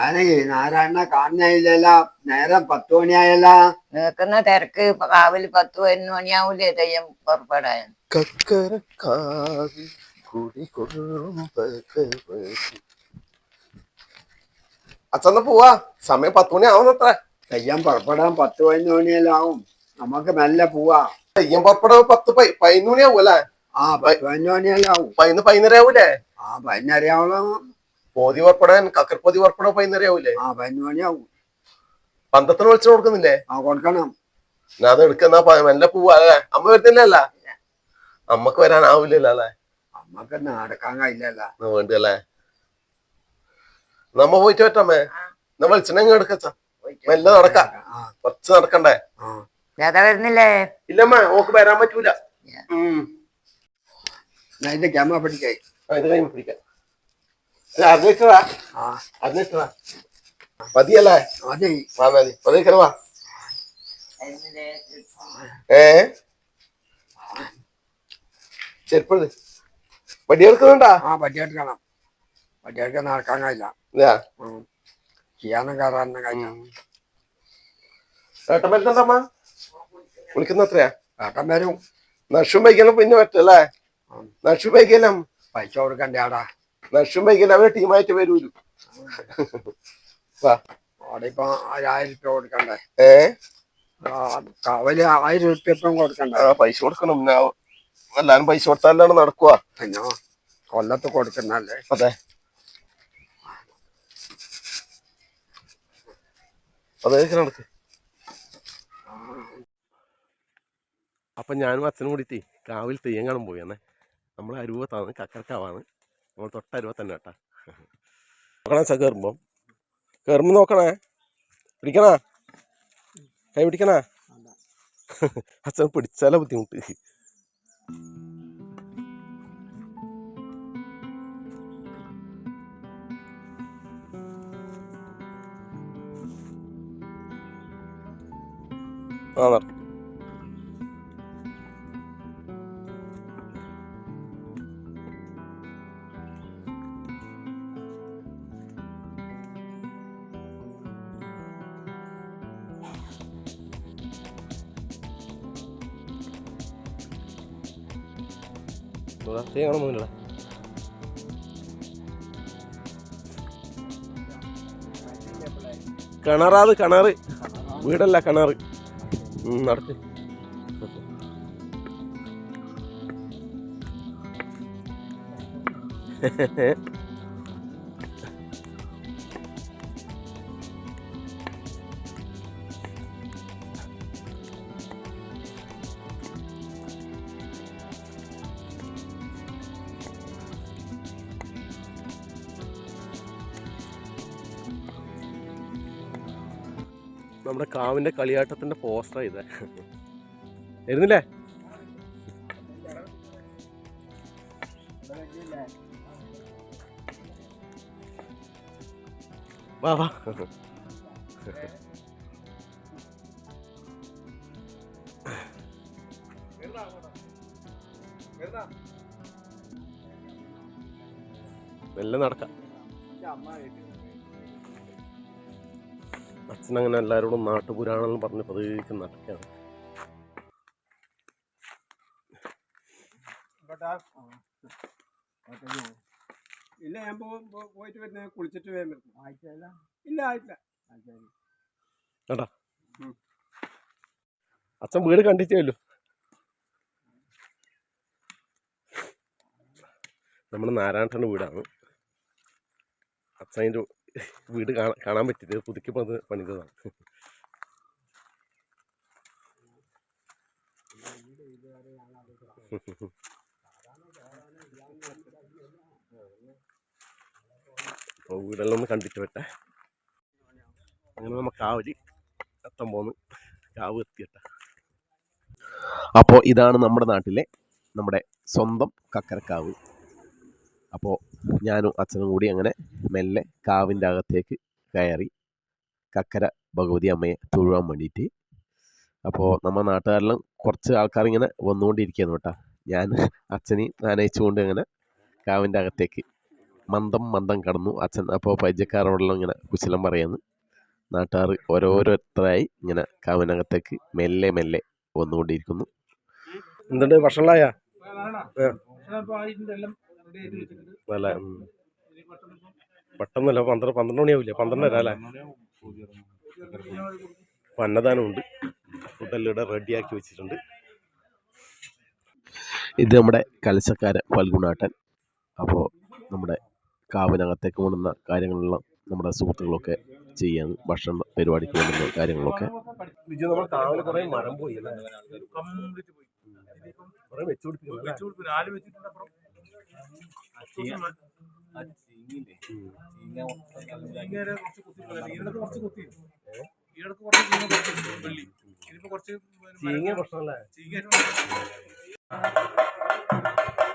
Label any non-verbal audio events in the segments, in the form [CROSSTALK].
ഞാനേ നാരായണ കാണുന്നില്ല നേരം പത്ത് മണിയായല്ല. നിൽക്കുന്ന തിരക്ക് കാവിൽ പത്ത് പതിനൊന്ന് മണിയാവൂലേ തെയ്യം പുറപ്പെടാൻ. കക്കരക്കാവിൽ കുടികൊള്ളും ഭഗവതി അച്ഛന്ന പോവാ. സമയം പത്ത് മണി ആവുന്നത്ര. തെയ്യം പുറപ്പെടാൻ പത്ത് പതിനൊന്ന് മണിയെല്ലാം ആവും. നമുക്ക് മെല്ലെ പോവാ. തെയ്യം പുറപ്പെടാൻ പത്ത് പൈ- പതിനൊന്ന് മണിയാവൂല്ലേ? ആ പതിനൊന്ന് മണിയെല്ലാം ആവും. പതിനൊന്ന് പതിനൊന്നര ആവൂലേ? ആ പതിനറിയാവണം പോതി പുറപ്പെടാൻ കക്കർപോതി പുറപ്പെടാൻ പതിനൊന്നര ആവൂലേ ആ പതിനൊന്ന് മണിയാവും. പന്തത്തിന് വിളിച്ചു കൊടുക്കുന്നില്ലേ? ആ കൊടുക്കണം. ഞാൻ അത് എടുക്കുന്ന മെല്ലെ പോവാ അല്ലേ? അമ്മ വരുന്നില്ലല്ല? അമ്മയ്ക്ക് വരാനാവൂലല്ലോ അല്ലേ? അമ്മയ്ക്ക് നടക്കാൻ കഴിയില്ലല്ല. വേണ്ട അല്ലേ? നമ്മ പോയിട്ട് പറ്റമ്മേ നമ്മ വിളിച്ചിട്ടെങ്കിൽ എടുക്കച്ച മെല്ലെ നടക്കാം. കൊറച്ച് നടക്കണ്ടേ? വരുന്നില്ലേ? ഇല്ലമ്മ ഓക്ക് വരാൻ പറ്റൂല. ഇത് ക്യാമറ പിടിക്കായി ഇത് കഴിഞ്ഞ് പിടിക്കാം. അറിഞ്ഞിട്ടതാ ആ. അറിഞ്ഞിട്ടതാ മതിയല്ലേ? മതി. വാ മതി. പതിക്കല വാ. ഏ? ചെരുപ്പത് വടിയെടുക്കുന്നുണ്ടാ ആ പറ്റിയെടുക്കണം പറ്റിയെടുക്കാൻ നടക്കാൻ കഴിയില്ല. ഇല്ല ഉം. ചെയ്യാനും കയറാനും കഴിയില്ല. ഏട്ടൻ വരുന്നുണ്ടമ്മ വിളിക്കുന്ന എത്രയാ ഏട്ടൻ വരും. നഷും ബൈക്കെല്ലാം പിന്നെ പറ്റല്ലേ? നഷു ബൈക്കെല്ലാം പൈസ കൊടുക്കണ്ടേ ആടാ? നഷും ബൈക്കെല്ലാം അവരെ ടീമായിട്ട് വരൂലു? വാ. അവിടെ ഇപ്പൊ ഒരു ആയിരം രൂപ കൊടുക്കണ്ടേ? ഏ? ആ, കവൽ ആയിരം രൂപ ഇപ്പം കൊടുക്കണ്ടേ? ആ പൈസ കൊടുക്കണം. എല്ലാരും പൈസ കൊടുത്താലാണ് നടക്കുക പിന്നെ കൊല്ലത്ത് കൊടുക്കുന്നല്ലേ അതെ. അതെ നടക്ക്. അപ്പം ഞാനും അച്ഛനും കൂടിയിട്ട് കാവിൽ തെയ്യം കാണാൻ പോയി അന്നേ. നമ്മൾ അരുവത്താണ് കക്കർക്കാവാണ് നമ്മൾ തൊട്ടരുവ തന്നെ കേട്ടാ. നോക്കണേ സാർ കയറുമ്പം കയറുമ്പോൾ നോക്കണേ. പിടിക്കണാ? കൈ പിടിക്കണാ? അച്ഛൻ പിടിച്ചാലേ ബുദ്ധിമുട്ട്. ആ നട ചെയ്യണമെന്നില്ല കിണറാത് കിണറ് വീടല്ല കിണറ് നടക്ക്. [LAUGHS] നമ്മുടെ കാവിന്റെ കളിയാട്ടത്തിന്റെ പോസ്റ്റർ ഇത്. വരുന്നില്ലേ വാ വാ. മെല്ലെ നടക്കാം. അച്ഛനങ്ങനെ എല്ലാവരോടും നാട്ടുപുരാണെന്ന് പറഞ്ഞ് പതിവിക്ക് നടക്കുകയാണ് ഇല്ല ഞാൻ പോയിട്ട് വരുന്ന കുളിച്ചിട്ട് വേഗം വരും. ആയിട്ടില്ല ഇല്ല ആയിട്ടില്ല. കേട്ടാ അച്ഛൻ വീട് കണ്ടിട്ടേല്ലോ നമ്മുടെ നാരായണന്റെ വീടാണ്. അച്ഛന്റെ വീട് കാണാൻ പറ്റിയത്. പുതുക്കി പണി പണിതതാണ്. അപ്പോൾ വീടെല്ലാം ഒന്ന് കണ്ടിട്ട് വരട്ടെ. അങ്ങനെ നമ്മൾ കാവലി എത്താൻ പോന്ന് കാവ് എത്തിയട്ടെ അപ്പോൾ ഇതാണ് നമ്മുടെ നാട്ടിലെ നമ്മുടെ സ്വന്തം കക്കരക്കാവ്. അപ്പോൾ ഞാനും അച്ഛനും കൂടി അങ്ങനെ മെല്ലെ കാവിന്റെ അകത്തേക്ക് കയറി കക്കര ഭഗവതി അമ്മയെ തൊഴുവാൻ വേണ്ടിയിട്ട്. അപ്പോൾ നമ്മുടെ നാട്ടുകാരെല്ലാം കുറച്ച് ആൾക്കാർ ഇങ്ങനെ വന്നുകൊണ്ടിരിക്കുകയാണ് കേട്ടോ. ഞാൻ അച്ഛനെയും ആനയിച്ചുകൊണ്ട് അങ്ങനെ കാവിന്റെ അകത്തേക്ക് മന്ദം മന്ദം കടന്നു. അച്ഛൻ അപ്പോൾ പരിചയക്കാരോടെല്ലാം ഇങ്ങനെ കുശലം പറയുന്നു. നാട്ടുകാർ ഓരോരുത്തരായി ഇങ്ങനെ കാവിനകത്തേക്ക് മെല്ലെ മെല്ലെ വന്നുകൊണ്ടിരിക്കുന്നു. എന്തുണ്ട്? ഭക്ഷണമായ നല്ല ഉം. പെട്ടെന്നല്ല പന്ത്രണ്ട് പന്ത്രണ്ട് മണിയാവില്ലേ? പന്ത്രണ്ടര അല്ലേ? അന്നദാനമുണ്ട്. ഫുഡെല്ലാം ഇവിടെ റെഡിയാക്കി വെച്ചിട്ടുണ്ട്. ഇത് നമ്മുടെ കലശക്കാരൻ ഫൽഗുണാട്ടൻ. അപ്പോൾ നമ്മുടെ കാവിനകത്തേക്ക് കൊണ്ടുന്ന കാര്യങ്ങളെല്ലാം നമ്മുടെ സുഹൃത്തുക്കളൊക്കെ ചെയ്യാൻ ഭക്ഷണ പരിപാടിക്ക് കൊണ്ടുവന്ന കാര്യങ്ങളൊക്കെ. നമ്മൾ കാവിൽ കുറേ മരം പോയി കുറേ ചീങ്ങിയ പ്രശ്നമല്ലേ അപ്പോൾ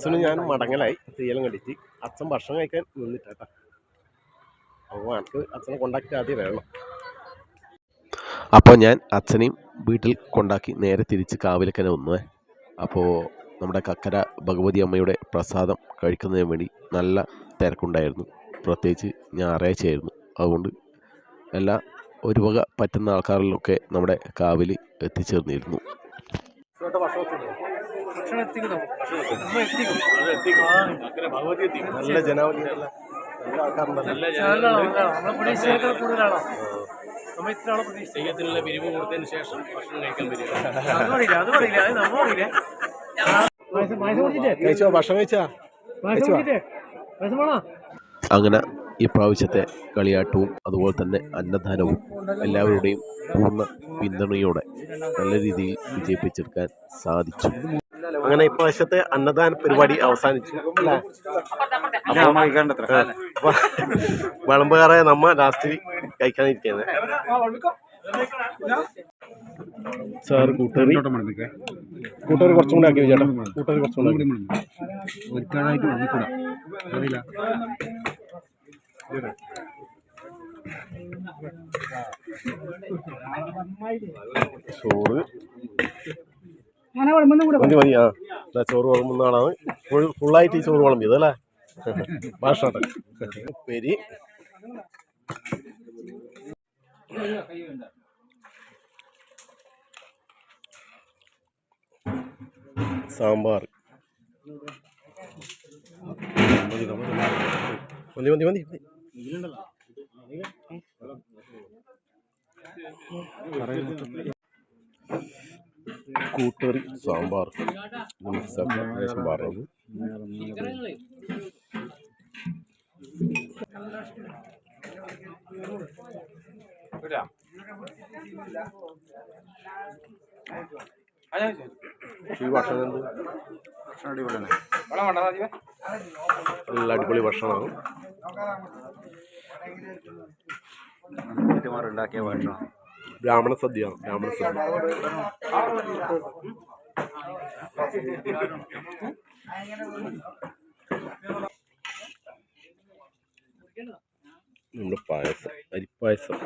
അച്ഛനും ഞാനും മടങ്ങലായി. തീയലം കണ്ടിട്ട്. അച്ഛൻ ഭക്ഷണം കഴിക്കാൻ നിന്നിട്ടാ അപ്പോൾ എനിക്ക് അച്ഛനെ കൊണ്ടാക്കി ആദ്യം വേണം അപ്പോൾ ഞാൻ അച്ഛനെയും വീട്ടിൽ കൊണ്ടാക്കി നേരെ തിരിച്ച് കാവിലക്കനെ വന്നുവേ അപ്പോൾ നമ്മുടെ കക്കര ഭഗവതി അമ്മയുടെ പ്രസാദം കഴിക്കുന്നതിന് വേണ്ടി നല്ല തിരക്കുണ്ടായിരുന്നു. പ്രത്യേകിച്ച് ഞായറാഴ്ചയായിരുന്നു അതുകൊണ്ട് എല്ലാ ഒരു വക പറ്റുന്ന ആൾക്കാരിലൊക്കെ നമ്മുടെ കാവിൽ എത്തിച്ചേർന്നിരുന്നു. ഭക്ഷണം എത്തിക്കുന്നു. നമ്മൾ എത്തിക്കും നല്ല ജനാവലി നല്ല ആൾക്കാരുണ്ടല്ലോ. നമ്മളെ കൂടുതലാണോ. നമ്മൾ ഇത്ര ആളെ പ്രതീക്ഷ തെയ്യത്തിനുള്ള പിരിവ് കൊടുത്തതിന് ശേഷം ഭക്ഷണം കഴിക്കാൻ വരിക. അത് പറയില്ല അത് പറയില്ല അത് നമ്മ പറയില്ലേ. പായസം പായസം കുടിച്ചിട്ടേ? കഴിച്ചോ? ഭക്ഷണം കഴിച്ചാ? പായസം കുടിച്ചിട്ടേ? പായസം വേണോ അങ്ങനെ ഈ പ്രാവശ്യത്തെ കളിയാട്ടവും അതുപോലെ തന്നെ അന്നദാനവും എല്ലാവരുടെയും പൂർണ പിന്തുണയോടെ നല്ല രീതിയിൽ വിജയിപ്പിച്ചെടുക്കാൻ സാധിച്ചു. അങ്ങനെ ഇപ്രാവശ്യത്തെ അന്നദാന പരിപാടി അവസാനിച്ചു. അല്ലേ? വിളമ്പുകാരെ നമ്മ ലാസ്റ്റ് കഴിക്കാനിരിക്കുന്നത് സാർ കൂട്ടുകാരി. കൂട്ടുകറി കുറച്ചും കൂടെ ആക്കി ചേട്ടാ കൂട്ടുകറി കുറച്ചും കൂടെ ആക്കി. ഒരുക്കാനായിട്ട് വന്നിക്കൂടാ അറിയില്ല. ചോറ്. മതി മതി ആ. ചോറ് വിളമ്പുന്ന ആളാണ്. ഫുൾ ഫുള്ളായിട്ട് ഈ ചോറ് വിളമ്പിയത് അല്ലേ? ഭാഷട്ടെ. ഉപ്പേരി. സാമ്പാർ. മതി മതി മതി. മതി കൂട്ടുകറി സാമ്പാർ ഏകദേശം പറഞ്ഞത് ഈ ഭക്ഷണം എന്ത്? നല്ല അടിപൊളി ഭക്ഷണമാണ്. ഉണ്ടാക്കിയ ഭക്ഷണം ബ്രാഹ്മണ സദ്യ ബ്രാഹ്മണ സദ്യ. നമ്മുടെ പായസം അരിപ്പായസം